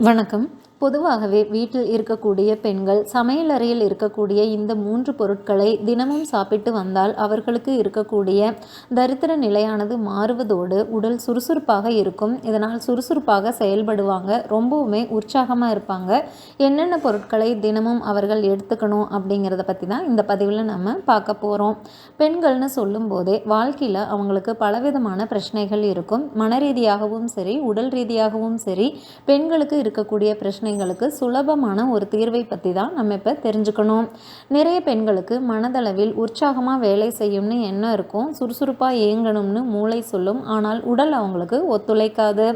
வணக்கம். பொதுவாகவே வீட்டில் இருக்கக்கூடிய பெண்கள் சமையலறையில் இருக்கக்கூடிய இந்த மூன்று பொருட்களை தினமும் சாப்பிட்டு வந்தால் அவர்களுக்கு இருக்கக்கூடிய தரித்திர நிலையானது மாறுவதோடு உடல் சுறுசுறுப்பாக இருக்கும். இதனால் சுறுசுறுப்பாக செயல்படுவாங்க. ரொம்பவுமே உற்சாகமாக இருப்பாங்க. என்னென்ன பொருட்களை தினமும் அவர்கள் எடுத்துக்கணும் அப்படிங்கிறத பற்றி தான் இந்த பதிவில் நம்ம பார்க்க போகிறோம் பெண்கள்னு சொல்லும்போதே வாழ்க்கையில் அவங்களுக்கு பலவிதமான பிரச்சனைகள் இருக்கும். மன ரீதியாகவும் சரி உடல் ரீதியாகவும் சரி பெண்களுக்கு இருக்கக்கூடிய பிரச்சனை பிரச்சனைகளுக்கு சுலபமான ஒரு தீர்வை பற்றி தான் நம்ம இப்போ தெரிஞ்சுக்கணும். நிறைய பெண்களுக்கு மனதளவில் உற்சாகமாக வேலை செய்யும்னு எண்ணம் இருக்கும். சுறுசுறுப்பாக இயங்கணும்னு மூளை சொல்லும். ஆனால் உடல் அவங்களுக்கு ஒத்துழைக்காது.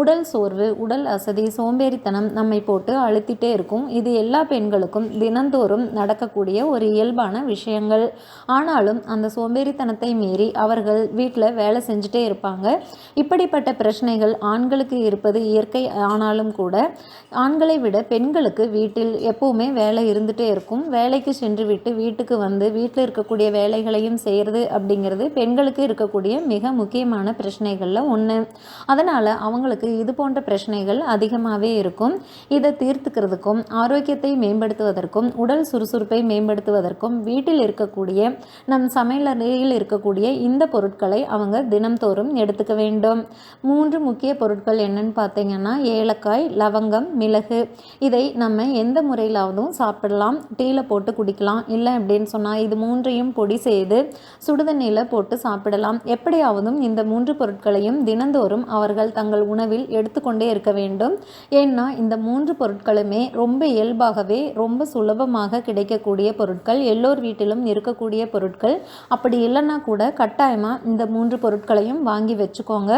உடல் சோர்வு உடல் அசதி சோம்பேறித்தனம் நம்மை போட்டு அழுத்திட்டே இருக்கும். இது எல்லா பெண்களுக்கும் தினந்தோறும் நடக்கக்கூடிய ஒரு இயல்பான விஷயங்கள். ஆனாலும் அந்த சோம்பேறித்தனத்தை மீறி அவர்கள் வீட்டில் வேலை செஞ்சுட்டே இருப்பாங்க. இப்படிப்பட்ட பிரச்சனைகள் ஆண்களுக்கு இருப்பது இயற்கை ஆனாலும் கூட ஆண் ஆண்களை விட பெண்களுக்கு வீட்டில் எப்போவுமே வேலை இருந்துகிட்டே இருக்கும். வேலைக்கு சென்று விட்டு வீட்டுக்கு வந்து வீட்டில் இருக்கக்கூடிய வேலைகளையும் செய்கிறது அப்படிங்கிறது பெண்களுக்கு இருக்கக்கூடிய மிக முக்கியமான பிரச்சனைகளில் ஒன்று அதனால் அவங்களுக்கு இது போன்ற பிரச்சனைகள் அதிகமாகவே இருக்கும். இதை தீர்த்துக்கிறதுக்கும் ஆரோக்கியத்தை மேம்படுத்துவதற்கும் உடல் சுறுசுறுப்பை மேம்படுத்துவதற்கும் வீட்டில் இருக்கக்கூடிய நம் சமையலறையில் இருக்கக்கூடிய இந்த பொருட்களை அவங்க தினம்தோறும் எடுத்துக்க வேண்டும். மூன்று முக்கிய பொருட்கள் என்னன்னு பார்த்தீங்கன்னா ஏலக்காய் லவங்கம் மிளகு மிளகு இதை நம்ம எந்த முறையிலாவதும் சாப்பிடலாம். டீயில் போட்டு குடிக்கலாம். இல்லை அப்படின்னு சொன்னால் இது மூன்றையும் பொடி செய்து சுடுதண்ணியில் போட்டு சாப்பிடலாம். எப்படியாவதும் இந்த மூன்று பொருட்களையும் தினந்தோறும் அவர்கள் தங்கள் உணவில் எடுத்துக்கொண்டே இருக்க வேண்டும். ஏன்னா இந்த மூன்று பொருட்களுமே ரொம்ப இயல்பாகவே ரொம்ப சுலபமாக கிடைக்கக்கூடிய பொருட்கள். எல்லோர் வீட்டிலும் இருக்கக்கூடிய பொருட்கள். அப்படி இல்லைன்னா கூட கட்டாயமாக இந்த மூன்று பொருட்களையும் வாங்கி வச்சுக்கோங்க.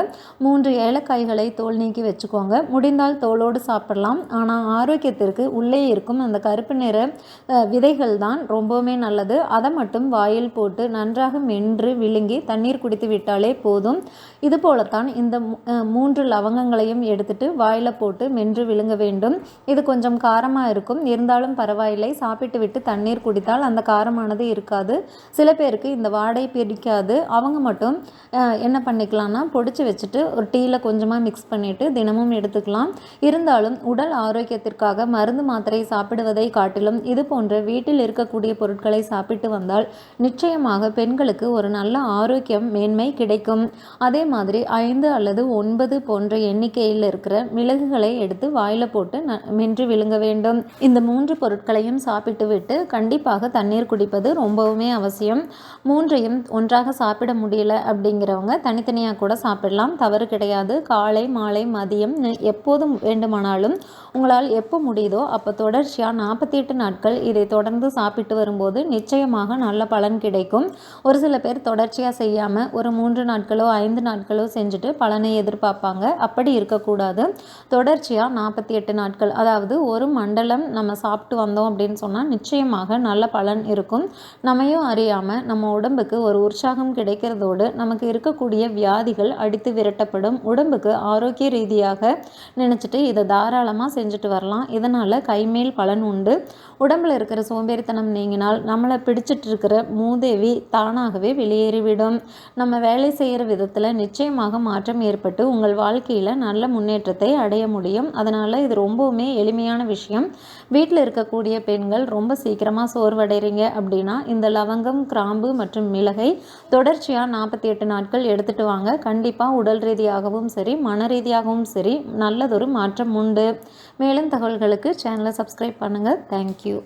மூன்று ஏலக்காய்களை தோல் நீக்கி வச்சுக்கோங்க. முடிந்தால் தோலோடு சாப்பிடலாம். ஆனால் ஆரோக்கியத்திற்கு உள்ளே இருக்கும் அந்த கருப்பு நிற விதைகள் தான் ரொம்பவுமே நல்லது. அதை மட்டும் வாயில் போட்டு நன்றாக மென்று விழுங்கி தண்ணீர் குடித்து விட்டாலே போதும். இது போலத்தான் இந்த மூன்று லவங்கங்களையும் எடுத்துட்டு வாயில் போட்டு மென்று விழுங்க வேண்டும். இது கொஞ்சம் காரமாக இருக்கும். இருந்தாலும் பரவாயில்லை. சாப்பிட்டு விட்டு தண்ணீர் குடித்தால் அந்த காரமானது இருக்காது. சில பேருக்கு இந்த வாடை பிடிக்காது. அவங்க மட்டும் என்ன பண்ணிக்கலாம்னா பொடிச்சு வச்சுட்டு ஒரு டீயில் கொஞ்சமாக மிக்ஸ் பண்ணிவிட்டு தினமும் எடுத்துக்கலாம். இருந்தாலும் உடல் ஆரோக்கியத்திற்காக மருந்து மாத்திரை சாப்பிடுவதை காட்டிலும் இது போன்ற வீட்டில் இருக்கக்கூடிய பொருட்களை சாப்பிட்டு வந்தால் நிச்சயமாக பெண்களுக்கு ஒரு நல்ல ஆரோக்கியம் மேன்மை கிடைக்கும். அதே மாதிரி ஐந்து அல்லது ஒன்பது போன்ற எண்ணிக்கையில் இருக்கிற மிளகுகளை எடுத்து வாயில் போட்டு மென்று விழுங்க வேண்டும். இந்த மூன்று பொருட்களையும் சாப்பிட்டுவிட்டு கண்டிப்பாக தண்ணீர் குடிப்பது ரொம்பவுமே அவசியம். மூன்றையும் ஒன்றாக சாப்பிட முடியல அப்படிங்கிறவங்க தனித்தனியாக கூட சாப்பிடலாம். தவறு கிடையாது. காலை மாலை மதியம் எப்போதும் வேண்டுமானாலும் உங்களால் எப்போ முடியுதோ அப்போ தொடர்ச்சியாக நாற்பத்தி எட்டு நாட்கள் இதை தொடர்ந்து சாப்பிட்டு வரும்போது நிச்சயமாக நல்ல பலன் கிடைக்கும். ஒரு சில பேர் தொடர்ச்சியாக செய்யாமல் ஒரு மூன்று நாட்களோ ஐந்து நாட்களோ செஞ்சுட்டு பலனை எதிர்பார்ப்பாங்க. அப்படி இருக்கக்கூடாது. தொடர்ச்சியாக நாற்பத்தி எட்டு நாட்கள் அதாவது ஒரு மண்டலம் நம்ம சாப்பிட்டு வந்தோம் அப்படின்னு சொன்னால் நிச்சயமாக நல்ல பலன் இருக்கும். நம்மையும் அறியாமல் நம்ம உடம்புக்கு ஒரு உற்சாகம் கிடைக்கிறதோடு நமக்கு இருக்கக்கூடிய வியாதிகள் அடித்து விரட்டப்படும். உடம்புக்கு ஆரோக்கிய ரீதியாக நினச்சிட்டு இதை தாராளமாக செஞ்சுட்டு வரலாம். இதனால் கைமேல் பலன் உண்டு. உடம்பில் இருக்கிற சோம்பேறித்தனம் நீங்கினால் நம்மளை பிடிச்சிட்டு இருக்கிற மூதேவி தானாகவே வெளியேறிவிடும். நம்ம வேலை செய்கிற விதத்தில் நிச்சயமாக மாற்றம் ஏற்பட்டு உங்கள் வாழ்க்கையில் நல்ல முன்னேற்றத்தை அடைய முடியும். அதனால் இது ரொம்பவுமே எளிமையான விஷயம். வீட்டில் இருக்கக்கூடிய பெண்கள் ரொம்ப சீக்கிரமாக சோர்வடைகிறீங்க அப்படின்னா இந்த லவங்கம் கிராம்பு மற்றும் மிளகை தொடர்ச்சியாக நாற்பத்தி எட்டு நாட்கள் எடுத்துகிட்டு வாங்க. கண்டிப்பாக உடல் ரீதியாகவும் சரி மன ரீதியாகவும் சரி நல்லதொரு மாற்றம் உண்டு. மேலும் தகவல்களுக்கு சேனலை சப்ஸ்கிரைப் பண்ணுங்கள் தேங்க்யூ